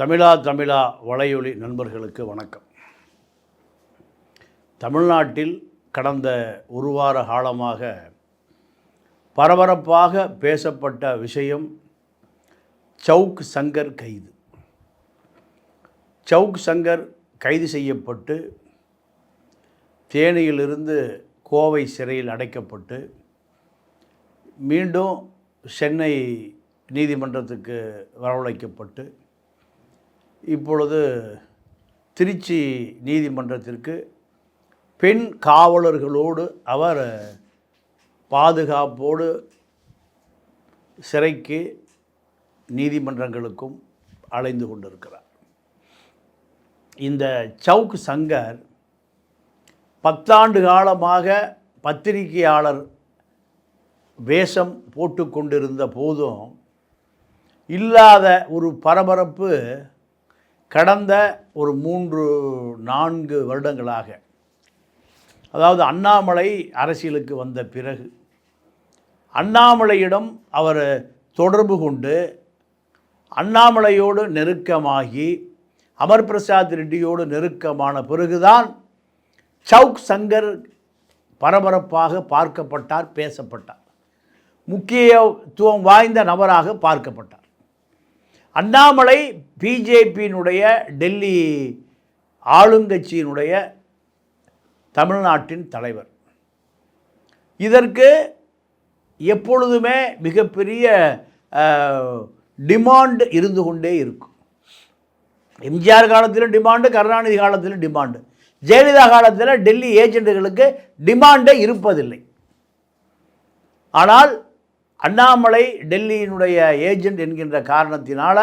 தமிழா தமிழா வலையொலி நண்பர்களுக்கு வணக்கம். தமிழ்நாட்டில் கடந்த ஒரு வார காலமாக பரபரப்பாக பேசப்பட்ட விஷயம் சவுக் சங்கர் கைது. சவுக் சங்கர் கைது செய்யப்பட்டு தேனியிலிருந்து கோவை சிறையில் அடைக்கப்பட்டு மீண்டும் சென்னை நீதிமன்றத்துக்கு வரவழைக்கப்பட்டு இப்பொழுது திருச்சி நீதிமன்றத்திற்கு பெண் காவலர்களோடு அவர் பாதுகாப்போடு சிறைக்கு நீதிமன்றங்களுக்கும் அலைந்து கொண்டிருக்கிறார். இந்த சவுக் சங்கர் பத்தாண்டு காலமாக பத்திரிகையாளர் வேஷம் போட்டு கொண்டிருந்த போதும் இல்லாத ஒரு பரபரப்பு கடந்த ஒரு மூன்று நான்கு வருடங்களாக. அதாவது அண்ணாமலை அரசியலுக்கு வந்த பிறகு அண்ணாமலையிடம் அவர் தொடர்பு கொண்டு அண்ணாமலையோடு நெருக்கமாகி அமர் பிரசாத் ரெட்டியோடு நெருக்கமான பிறகுதான் சவுக் சங்கர் பரபரப்பாக பார்க்கப்பட்டார் பேசப்பட்டார். முக்கியத்துவம் வாய்ந்த நபராக பார்க்கப்பட்டார். அண்ணாமலை பிஜேபியினுடைய டெல்லி ஆளுங்கட்சியினுடைய தமிழ்நாட்டின் தலைவர். இதற்கு எப்பொழுதுமே மிகப்பெரிய டிமாண்டு இருந்து கொண்டே இருக்கும். எம்ஜிஆர் காலத்திலும் டிமாண்டு கருணாநிதி காலத்திலும் டிமாண்டு. ஜெயலலிதா காலத்தில் டெல்லி ஏஜெண்டுகளுக்கு டிமாண்டே இருப்பதில்லை. ஆனால் அண்ணாமலை டெல்லியினுடைய ஏஜென்ட் என்கின்ற காரணத்தினால்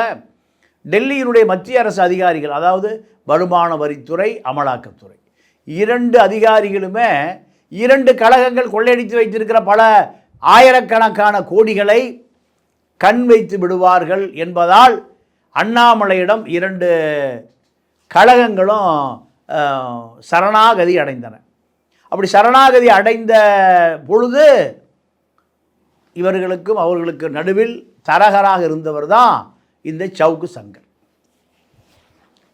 டெல்லியினுடைய மத்திய அரசு அதிகாரிகள் அதாவது வருமான வரித்துறை அமலாக்கத்துறை இரண்டு அதிகாரிகளுமே இரண்டு கழகங்கள் கொள்ளையடித்து வைத்திருக்கிற பல ஆயிரக்கணக்கான கோடிகளை கண் வைத்து விடுவார்கள் என்பதால் அண்ணாமலையிடம் இரண்டு கழகங்களும் சரணாகதி அடைந்தன. அப்படி சரணாகதி அடைந்த பொழுது இவர்களுக்கும் அவர்களுக்கு நடுவில் தரகராக இருந்தவர் தான் இந்த சவுக்கு சங்கர்.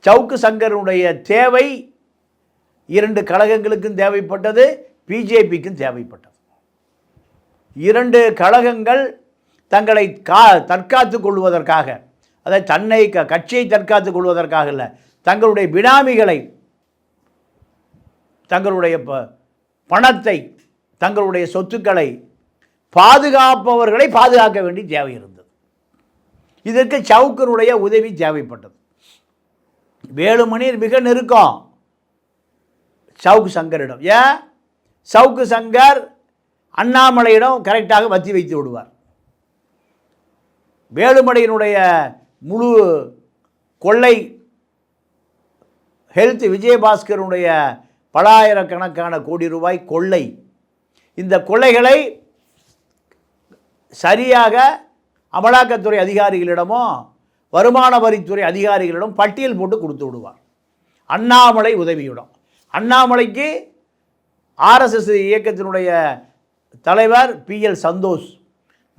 சவுக்கு சங்கருடைய தேவை இரண்டு கழகங்களுக்கும் தேவைப்பட்டது பிஜேபிக்கும் தேவைப்பட்டது. இரண்டு கழகங்கள் தங்களை கா தற்காத்து கொள்வதற்காக அதாவது தன்னை க- கட்சியை தற்காத்துக் கொள்வதற்காக இல்லை தங்களுடைய பினாமிகளை தங்களுடைய ப- பணத்தை தங்களுடைய சொத்துக்களை பாதுகாப்பவர்களை பாதுகாக்க வேண்டிய தேவை இருந்தது. இதற்கு சவுக்கனுடைய உதவி தேவைப்பட்டது. வேலுமணி மிக நெருக்கம். சவுக்கு சங்கரிடம். ஏன்? சவுக்கு சங்கர் அண்ணாமலையிடம் கரெக்டாக வத்தி வைத்து விடுவார். வேலுமணியினுடைய முழு கொள்ளை ஹெல்த் விஜயபாஸ்கருடைய பலாயிரக்கணக்கான கோடி ரூபாய் கொள்ளை. இந்த கொள்ளைகளை சரியாக அமலாக்கத்துறை அதிகாரிகளிடமோ வருமான வரித்துறை அதிகாரிகளிடம் பட்டியல் போட்டு கொடுத்து விடுவார். அண்ணாமலை உதவியுடன் அண்ணாமலைக்கு ஆர்எஸ்எஸ் இயக்கத்தினுடைய தலைவர் பிஎல் சந்தோஷ்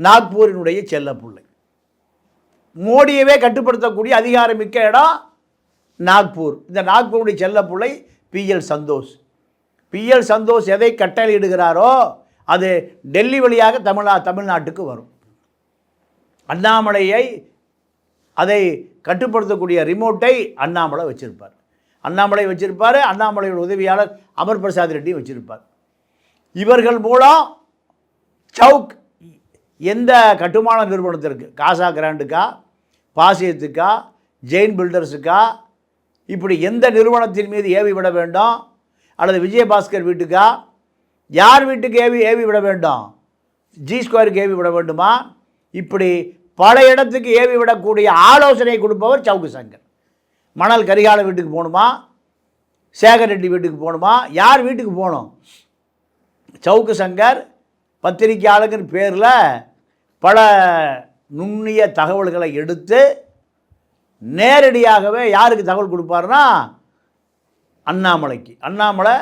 நாக்பூரினுடைய செல்லப்பிள்ளை மோடியவே கட்டுப்படுத்தக்கூடிய அதிகாரமிக்க இடம் நாக்பூர். இந்த நாக்பூருடைய செல்லப்பிள்ளை பிஎல் சந்தோஷ். பிஎல் சந்தோஷ் எதை கட்டளையிடுகிறாரோ அது டெல்லி வழியாக தமிழ்நா தமிழ்நாட்டுக்கு வரும். அண்ணாமலையை அதை கட்டுப்படுத்தக்கூடிய ரிமோட்டை அண்ணாமலை வச்சிருப்பார். அண்ணாமலை வச்சிருப்பார் அண்ணாமலையோட உதவியாளர் அமர் பிரசாத் ரெட்டியும் வச்சிருப்பார். இவர்கள் மூலம் சவுக் எந்த கட்டுமான நிறுவனத்திற்கு காசா கிராண்டுக்கா? பாசியத்துக்கா? ஜெயின் பில்டர்ஸுக்கா? இப்படி எந்த நிறுவனத்தின் மீது ஏவி விட வேண்டும்? அல்லது விஜயபாஸ்கர் வீட்டுக்கா? யார் வீட்டுக்கு ஏவி ஏவி விட வேண்டும்? ஜி ஸ்கொயருக்கு ஏவி விட வேண்டுமா? இப்படி பல இடத்துக்கு ஏவி விடக்கூடிய ஆலோசனை கொடுப்பவர் சவுக்கு சங்கர். மணல் கரிகால வீட்டுக்கு போகணுமா? சேகர் ரெட்டி வீட்டுக்கு போகணுமா? யார் வீட்டுக்கு போகணும்? சவுக்கு சங்கர் பத்திரிகையாளர்கள் பேரில் பல நுண்ணிய தகவல்களை எடுத்து நேரடியாகவே யாருக்கு தகவல் கொடுப்பாருன்னா அண்ணாமலைக்கு அண்ணாமலை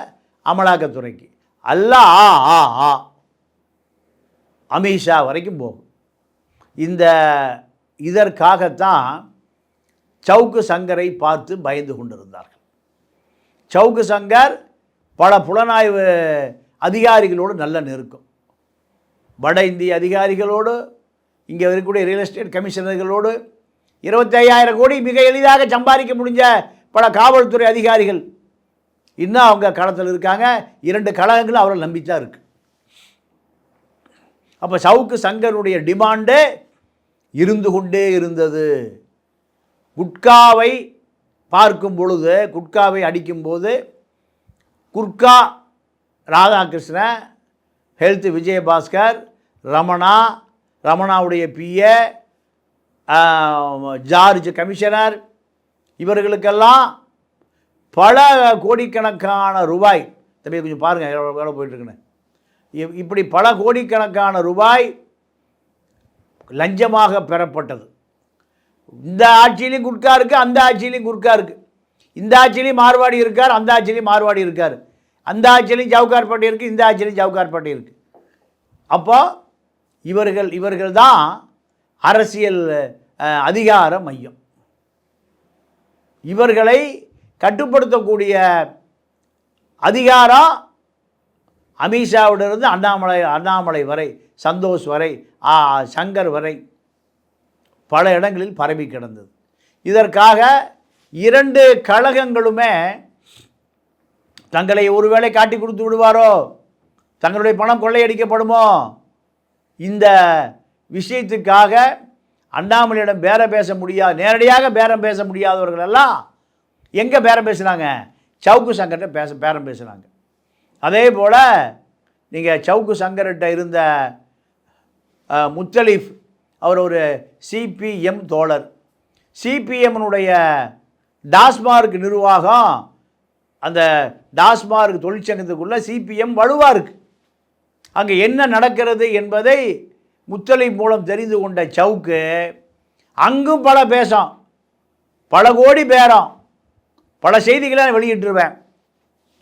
அமலாக்கத்துறைக்கு. அல்ல ஆ ஆ ஆ. அமித்ஷா வரைக்கும் போகும். இந்த இதற்காகத்தான் சவுக்கு சங்கரை பார்த்து பயந்து கொண்டிருந்தார்கள். சவுக்கு சங்கர் பல புலனாய்வு அதிகாரிகளோடு நல்ல நெருக்கம். வட இந்திய அதிகாரிகளோடு இங்கே இருக்கக்கூடிய ரியல் எஸ்டேட் கமிஷனர்களோடு இருபத்தி ஐயாயிரம் கோடி மிக எளிதாக சம்பாதிக்க முடிஞ்ச பல காவல்துறை அதிகாரிகள் இன்னும் அவங்க களத்தில் இருக்காங்க. இரண்டு கழகங்களும் அவரை நம்பி தான் இருக்குது அப்போ சவுக்கு சங்கருடைய டிமாண்டு இருந்து கொண்டே இருந்தது. குட்காவை பார்க்கும் பொழுது குட்காவை அடிக்கும்போது குர்கா ராதாகிருஷ்ணன் ஹெல்த் விஜயபாஸ்கர் ரமணா ரமணாவுடைய பிஏ ஜார்ஜ் கமிஷனர் இவர்களுக்கெல்லாம் பல கோடிக்கணக்கான ரூபாய். தம்பி கொஞ்சம் பாருங்கள் எவ்வளோ போயிட்டுருக்குன்னு. இப்படி பல கோடிக்கணக்கான ரூபாய் லஞ்சமாக பெறப்பட்டது. இந்த ஆட்சியிலையும் குட்கா இருக்குது அந்த ஆட்சியிலையும் குட்கா இருக்குது இந்த ஆட்சியிலையும் மார்வாடி இருக்கார் அந்த ஆட்சியிலையும் மார்வாடி இருக்கார். அந்த ஆட்சியிலையும் ஜவுகார்பேட்டை இருக்குது இந்த ஆட்சியிலையும் ஜவுகார்பேட்டை இருக்குது அப்போ இவர்கள் இவர்கள் தான் அரசியல் அதிகார மையம். இவர்களை கட்டுப்படுத்தக்கூடிய அதிகாரம் அமித்ஷாவிடருந்து அண்ணாமலை அண்ணாமலை வரை சந்தோஷ் வரை ஆ, சங்கர் வரை பல இடங்களில் பரவி கிடந்தது. இதற்காக இரண்டு கழகங்களுமே தங்களை ஒருவேளை காட்டி கொடுத்து விடுவாரோ? தங்களுடைய பணம் கொள்ளையடிக்கப்படுமோ? இந்த விஷயத்துக்காக அண்ணாமலையிடம் பேரம் பேச முடியாது நேரடியாக பேரம் பேச முடியாதவர்கள் எல்லாம் எங்கே பேரம் பேசுனாங்க? சவுக்கு சங்கர்கிட்ட பேச பேரம் பேசுனாங்க. அதே போல் நீங்கள் சவுக்கு சங்கர்கிட்ட இருந்த முத்தலீஃப் அவர் ஒரு சிபிஎம் தோழர். சிபிஎம்னுடைய டாஸ்மார்க் நிர்வாகம் அந்த டாஸ்மார்க் தொழிற்சங்கத்துக்குள்ளே சிபிஎம் வலுவாக இருக்குது அங்கே என்ன நடக்கிறது என்பதை முத்தலை மூலம் தெரிந்து கொண்ட சவுக்கு அங்கும் பல பேசம். பல கோடி பேரம். பல செய்திகளை நான் வெளியிட்டுருவேன்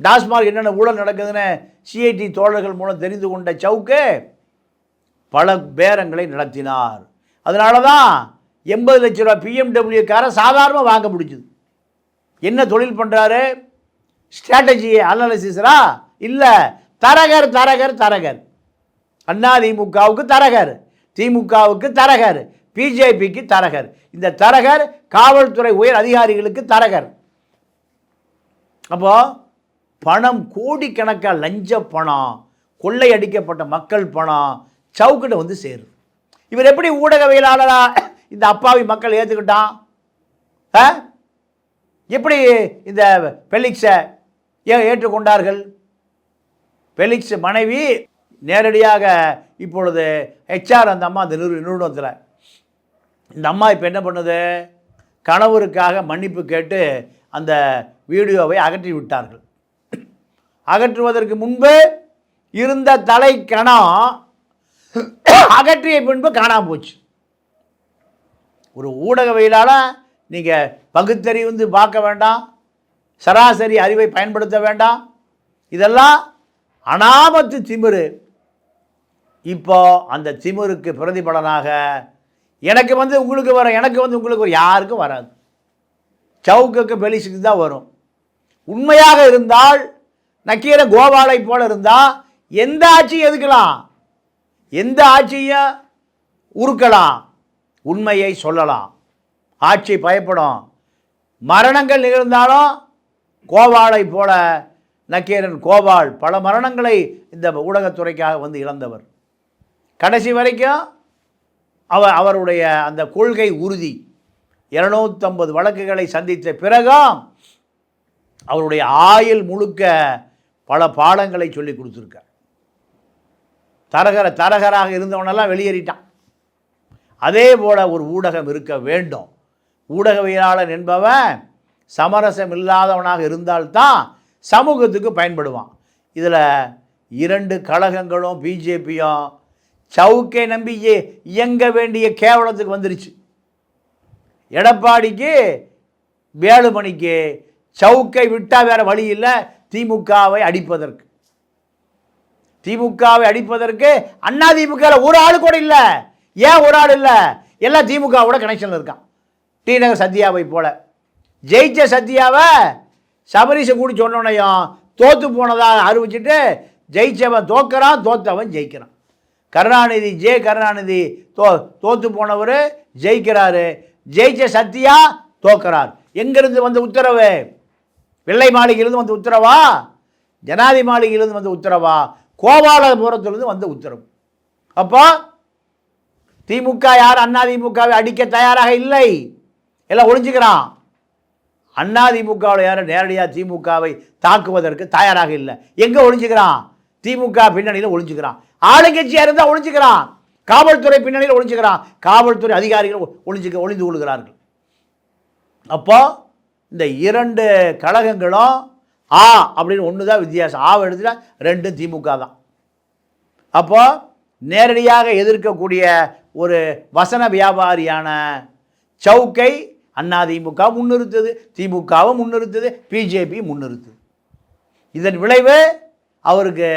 டாஸ்மார்க் என்னென்ன ஊழல் நடக்குதுன்னு சிஐடி தோழர்கள் மூலம் தெரிந்து கொண்ட சவுக்கு பல பேரங்களை நடத்தினார். அதனால தான் எண்பது லட்ச ரூபா பிஎம்டபிள்யூ காரை சாதாரணமாக வாங்க முடிஞ்சுது. என்ன தொழில் பண்ணுறாரு ஸ்ட்ராட்டஜி அனாலிசிஸரா இல்லை தரகர் தரகர் தரகர். அண்ணா திமுகவுக்கு தரகர் திமுகவுக்கு தரகர் பிஜேபிக்கு தரகர். இந்த தரகர் காவல்துறை உயர் அதிகாரிகளுக்கு தரகர். அப்போ பணம் கோடிக்கணக்காக லஞ்ச பணம் கொள்ளையடிக்கப்பட்ட மக்கள் பணம் சவுக்கிட்ட வந்து சேரும் இவர் எப்படி ஊடகவியலாளரா? இந்த அப்பாவி மக்கள் ஏற்றுக்கிட்டான் ஆ? எப்படி இந்த பெலிக்ஸை ஏ ஏற்றுக்கொண்டார்கள்? பெலிக்ஸ் மனைவி நேரடியாக இப்பொழுது ஹெச்ஆர் அந்த அம்மா அந்த நிறு நிறுவனத்தில். இந்த அம்மா இப்போ என்ன பண்ணுது? கணவருக்காக மன்னிப்பு கேட்டு அந்த வீடியோவை அகற்றி விட்டார்கள். அகற்றுவதற்கு முன்பு இருந்த தலை கணம் அகற்றிய பின்பு காணாம போச்சு. ஒரு ஊடகவியலால் நீங்கள் பகுத்தறிவுந்து பார்க்க வேண்டாம் சராசரி அறிவை பயன்படுத்த வேண்டாம். இதெல்லாம் அனாமத்து திமிரு. இப்போ அந்த திமிருக்கு பிரதிபலனாக எனக்கு வந்து உங்களுக்கு வர எனக்கு வந்து உங்களுக்கு ஒரு யாருக்கும் வராது. சவுக்குக்கு பெலிசுக்கு தான் வரும். உண்மையாக இருந்தால் நக்கீர கோபாலை போல இருந்தால் எந்த ஆட்சியும் எதுக்கலாம்? எந்த ஆட்சியும் உருக்கலாம்? உண்மையை சொல்லலாம். ஆட்சி பயப்படும். மரணங்கள் நிகழ்ந்தாலும் கோபாலை போல நக்கீரன் கோபால் பல மரணங்களை இந்த ஊடகத்துறைக்காக வந்து இழந்தவர். கடைசி வரைக்கும் அவர் அவருடைய அந்த கொள்கை உறுதி. இருநூத்தம்பது வழக்குகளை சந்தித்த பிறகும் அவருடைய ஆயுள் முழுக்க பல பாடங்களை சொல்லி கொடுத்துருக்கார். தரகர தரகராக இருந்தவனெல்லாம் வெளியேறிட்டான். அதே போல் ஒரு ஊடகம் இருக்க வேண்டும். ஊடகவியலாளன் என்பவன் சமரசம் இல்லாதவனாக இருந்தால்தான் சமூகத்துக்கு பயன்படுவான். இதில் இரண்டு கழகங்களும் பிஜேபியும் சவுக்கை நம்பி இயங்க வேண்டிய கேவலத்துக்கு வந்துருச்சு. எடப்பாடிக்கு வேலுமணிக்கு சவுக்கை விட்டால் வேறு வழி இல்லை திமுகவை அடிப்பதற்கு. திமுகவை அடிப்பதற்கு அண்ணா திமுகவில் ஒரு ஆள் கூட இல்லை. ஏன் ஒரு ஆள் இல்லை? எல்லாம் திமுகவோட கனெக்ஷனில் இருக்கான் டி நகர் சத்யாவை போல. ஜெயிச்ச சத்யாவை சபரிசை கூடி சொன்னோனையும் தோத்து போனதாக அறிவிச்சிட்டு ஜெயிச்சவன் தோக்கிறான் தோத்தவன் ஜெயிக்கிறான். கருணாநிதி ஜே கருணாநிதி தோ தோத்து போனவர் ஜெயிக்கிறாரு. ஜெயிச்ச சத்யா தோக்கிறார் எங்கிருந்து வந்த உத்தரவு? வெள்ளை மாளிகையிலிருந்து வந்த உத்தரவா? ஜனாதி மாளிகையிலிருந்து வந்த உத்தரவா? கோபாலபுரத்திலிருந்து வந்த உத்தரவு. அப்போ திமுக யார்? அதிமுகவை அடிக்க தயாராக இல்லை. எல்லாம் ஒளிஞ்சுக்கிறான். அதிமுகவில் யாரும் நேரடியாக திமுகவை தாக்குவதற்கு தயாராக இல்லை. எங்கே ஒழிஞ்சுக்கிறான் திமுக பின்னணியில் ஒழிஞ்சுக்கிறான் ஆளுங்கட்சியாக இருந்தால் ஒழிஞ்சுக்கிறான் காவல்துறை பின்னணியில் ஒழிஞ்சுக்கிறான் காவல்துறை அதிகாரிகள் ஒழிஞ்சுக்க ஒளிந்து கொள்கிறார்கள். அப்போ இந்த இரண்டு கழகங்களும் ஆ அப்படின்னு ஒன்று தான் வித்தியாசம். ஆவை எடுத்துட்டா ரெண்டும் திமுக தான். அப்போ நேரடியாக எதிர்க்கக்கூடிய ஒரு வசன வியாபாரியான சவுக்கை அதிமுக முன்னிறுத்தது திமுகவும் முன்னிறுத்தது பிஜேபி முன்னிறுத்துது. இதன் விளைவு அவருக்கு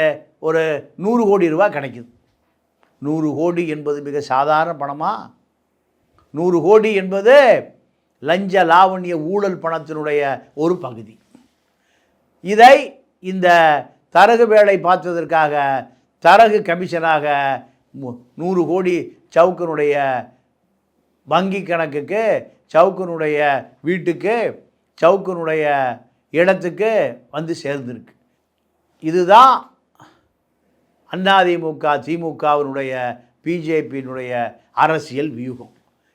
ஒரு நூறு கோடி ரூபா கிடைக்குது. நூறு கோடி என்பது மிக சாதாரண பணமா? நூறு கோடி என்பது லஞ்ச லாவண்ய ஊழல் பணத்தினுடைய ஒரு பகுதி. இதை இந்த தரகு வேலை பார்த்ததற்காக தரகு கமிஷனாக நூறு கோடி சவுக்கனுடைய வங்கி கணக்குக்கு சவுக்கனுடைய வீட்டுக்கு சவுக்கனுடைய இடத்துக்கு வந்து சேர்ந்திருக்கு. இதுதான் அதிமுக திமுகவினுடைய பிஜேபியினுடைய அரசியல் வியூகம்.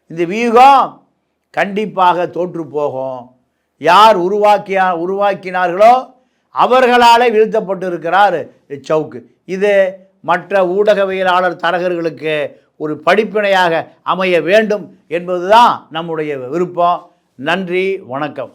இந்த வியூகம் கண்டிப்பாக தோற்று போகும். யார் உருவாக்கியா உருவாக்கினார்களோ அவர்களாலே வீழ்த்தப்பட்டு இருக்கிறார் சவுக்கு. இது மற்ற ஊடகவியலாளர் தரகர்களுக்கு ஒரு படிப்பினையாக அமைய வேண்டும் என்பதுதான் நம்முடைய விருப்பம். நன்றி வணக்கம்.